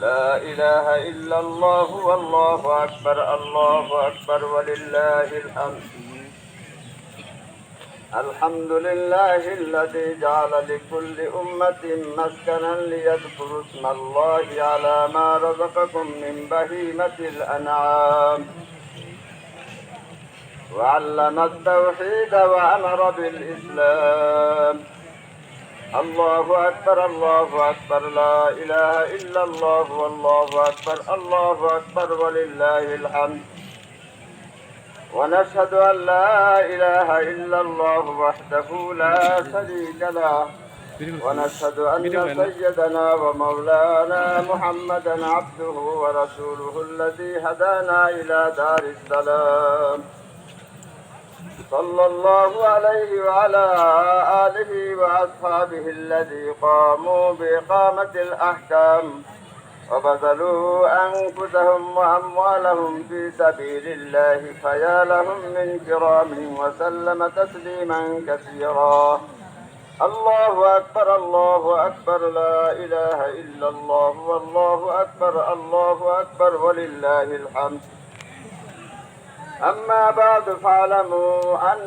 لا إله إلا الله والله أكبر الله أكبر ولله الحمد الحمد لله الذي جعل لكل أمة مسكنا ليذكروا اسم الله على ما رزقكم من بهيمة الأنعام وعلم التوحيد وأمر بالإسلام الله أكبر الله أكبر لا إله إلا الله والله أكبر الله أكبر ولله الحمد. ونشهد أن لا إله إلا الله وحده لا شريك له. ونشهد أن سيدنا ومولانا محمدا عبده ورسوله الذي هدانا إلى دار السلام. صلى الله عليه وعلى آله وأصحابه الذي قاموا بإقامة الأحكام وبذلوا أنفسهم وأموالهم في سبيل الله فيا لهم من كرام وسلم تسليما كثيرا. الله أكبر الله أكبر لا إله إلا الله والله أكبر الله أكبر ولله الحمد. أما بعد فاعلموا أن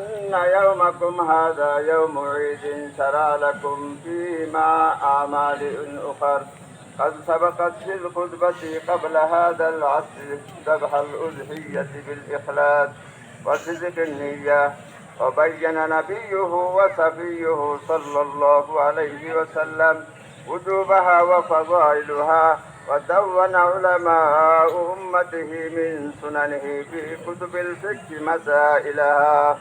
يومكم هذا يوم عيد شرع لكم فيه مع أعمال أخر. قد سبقت في الخطبة قبل هذا العصر ذبح الأضحية بالإخلاص وصدق النية وبين نبيه وصفيه صلى الله عليه وسلم وجوبها وفضائلها ودون علماء أمته من سننه في كتب الفقه مسائلها.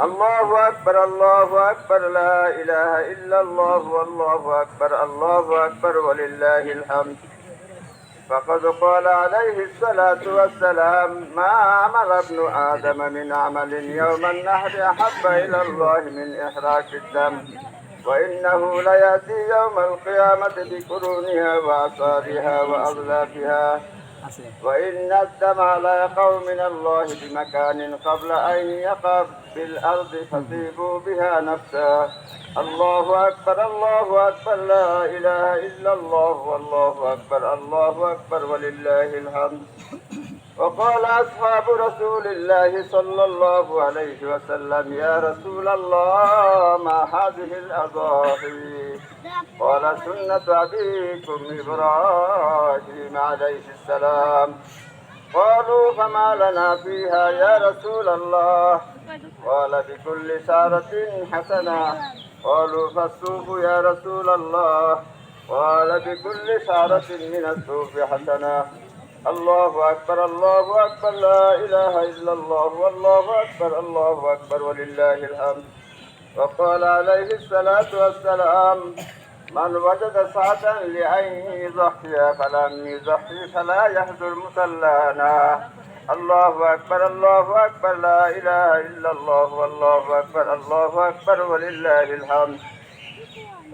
الله أكبر الله أكبر لا إله إلا الله والله أكبر الله أكبر ولله الحمد. فقد قال عليه الصلاة والسلام ما عمل ابن آدم من عمل يوم النحر أحب إلى الله من إحراق الدم؟ وإنه ليأتي يوم القيامة بقرونها وأصابها وأغلافها. وإن الدمع ليقع من الله بمكان قبل أن يقع بالأرض فصيبوا بها نفسا. الله أكبر الله أكبر لا إله إلا الله والله أكبر الله أكبر ولله الحمد. وقال أصحاب رسول الله صلى الله عليه وسلم يا رسول الله ما هذه الأضاحي؟ قال سنة أبيكم إبراهيم عليه السلام. قالوا فما لنا فيها يا رسول الله؟ قال بكل سارة حسنة. قالوا فالسوف يا رسول الله. قال بكل سارة من السوف حسنة. الله أكبر الله أكبر لا إله إلا الله والله أكبر الله أكبر ولله الحمد. وقال عليه الصلاة والسلام من وجد سعة لأن يضحي فلم يضحي فلا يحضر مصلانا الله أكبر الله أكبر لا إله إلا الله والله أكبر الله أكبر ولله الحمد.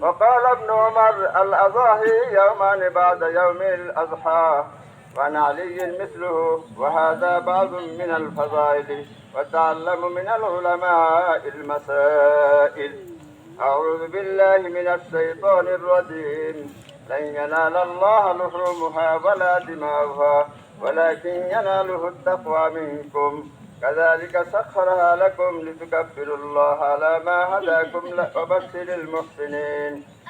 وقال ابن عمر الأضاحي يومان بعد يوم الأضحى. وعن علي مثله وهذا بعض من الفضائل وتعلم من العلماء المسائل. أعوذ بالله من الشيطان الرجيم. لن ينال الله لحومها ولا دماؤها ولكن يناله التقوى منكم. كذلك سخرها لكم لتكبروا الله على ما هداكم وبشر المحسنين.